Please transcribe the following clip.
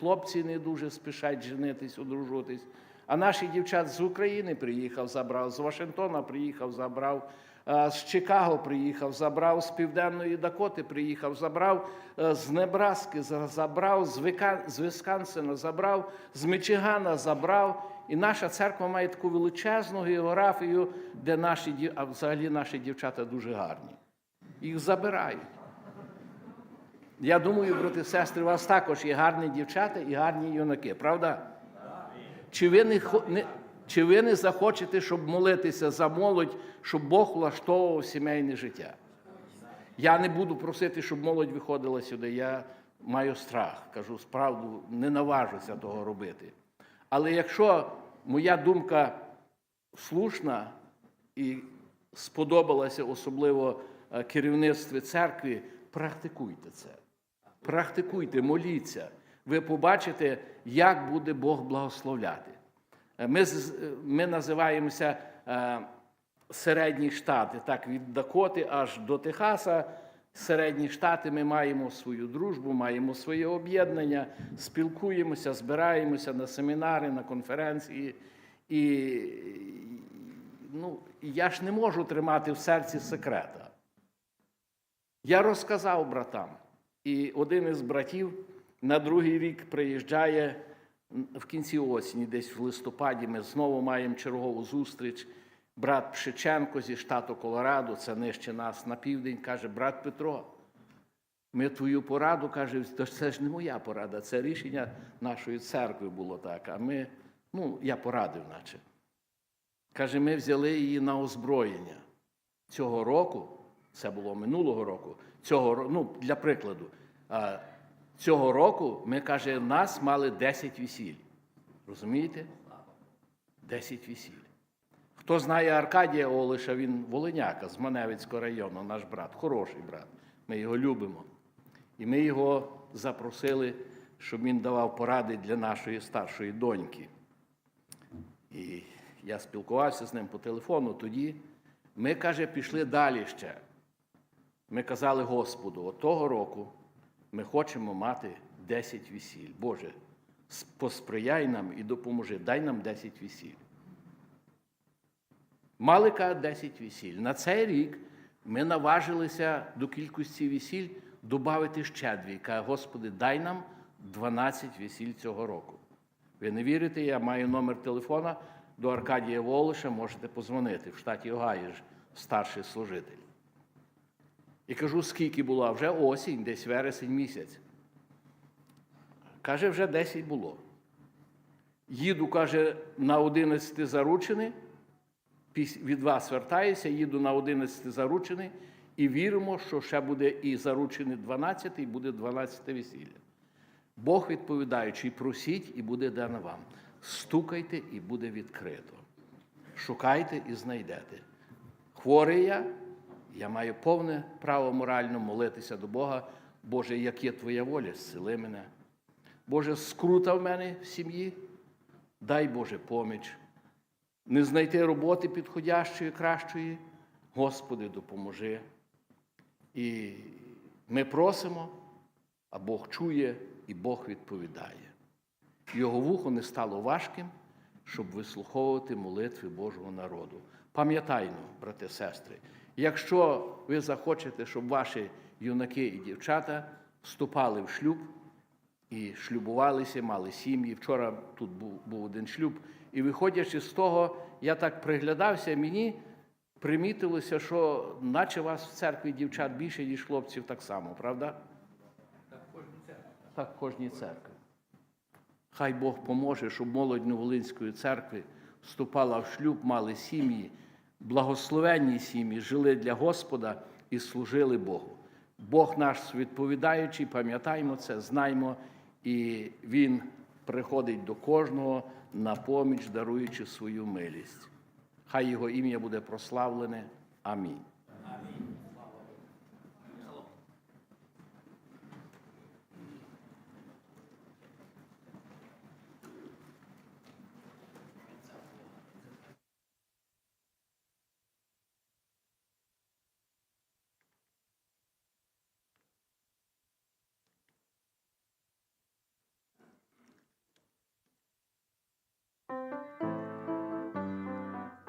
хлопці не дуже спішать женитись, одружуватись. А наші дівчат з України приїхав, забрав, з Вашингтона приїхав, забрав, з Чикаго приїхав, забрав, з Південної Дакоти приїхав, забрав, е, з Небраски забрав, з, Висконсина забрав, з Мичигана забрав. І наша церква має таку величезну географію, де наші, а взагалі наші дівчата дуже гарні. Їх забирають. Я думаю, брати і сестри, у вас також є гарні дівчата і гарні юнаки, правда? Чи ви не, не, чи ви не захочете, щоб молитися за молодь, щоб Бог влаштовував сімейне життя? Я не буду просити, щоб молодь виходила сюди. Я маю страх, кажу справду, не наважуся того робити. Але якщо моя думка слушна і сподобалася особливо е, керівництві церкви, практикуйте це. Практикуйте, моліться. Ви побачите, як буде Бог благословляти. Е, Ми, ми називаємося е, Середні Штати, так, від Дакоти аж до Техаса. Середні Штати ми маємо свою дружбу, маємо своє об'єднання, спілкуємося, збираємося на семінари, на конференції. І ну, я ж не можу тримати в серці секрета. Я розказав братам, і один із братів на другий рік приїжджає в кінці осені, десь в листопаді. Ми знову маємо чергову зустріч. Брат Пшиченко зі штату Колорадо, це нижче нас на південь, каже: брат Петро, ми твою пораду каже, це ж не моя порада, це рішення нашої церкви було так. А ми, ну, я порадив, наче. Каже, ми взяли її на озброєння. Цього року, це було минулого року, цього, ну, для прикладу, цього року ми, каже, нас мали 10 весіль. Розумієте? 10 весіль. Хто знає Аркадія Олиша, він Волиняка з Маневицького району, наш брат, хороший брат. Ми його любимо. І ми його запросили, щоб він давав поради для нашої старшої доньки. І я спілкувався з ним по телефону. Тоді ми, каже, пішли далі ще. Ми казали Господу, от того року ми хочемо мати 10 весіль. Боже, посприяй нам і допоможи, дай нам 10 весіль. Мали каже, 10 весіль. На цей рік ми наважилися до кількості весіль додати ще дві. Каже, Господи, дай нам 12 весіль цього року. Ви не вірите, я маю номер телефона до Аркадія Волоша, можете позвонити в штаті Огайо, старший служитель. І кажу, скільки було, вже осінь, десь вересень місяць. Каже, вже 10 було. Їду, каже, на 11 заручений, від вас вертаюся, їду на 11 заручений і віримо, що ще буде і заручений 12, і буде 12 весілля. Бог відповідаючи, просіть, і буде дано вам. Стукайте, і буде відкрито. Шукайте і знайдете. Хворий я, я маю повне право морально молитися до Бога. Боже, як є Твоя воля, зцели мене. Боже, скрута в мене в сім'ї, дай Боже поміч. Не знайти роботи підходящої, кращої, Господи, допоможи. І ми просимо, а Бог чує і Бог відповідає. Його вухо не стало важким, щоб вислуховувати молитви Божого народу. Пам'ятайно, брати сестри, якщо ви захочете, щоб ваші юнаки і дівчата вступали в шлюб і шлюбувалися, мали сім'ї. Вчора тут був, був один шлюб. І виходячи з того, я так приглядався, мені примітилося, що наче вас в церкві дівчат більше, ніж хлопців так само, правда? Так в кожній церкві. Хай Бог поможе, щоб молодь Новолинської церкви вступала в шлюб, мали сім'ї, благословенні сім'ї, жили для Господа і служили Богу. Бог наш відповідаючий, пам'ятаємо це, знаймо, і Він приходить до кожного на поміч, даруючи свою милість. Хай Його ім'я буде прославлене. Амінь.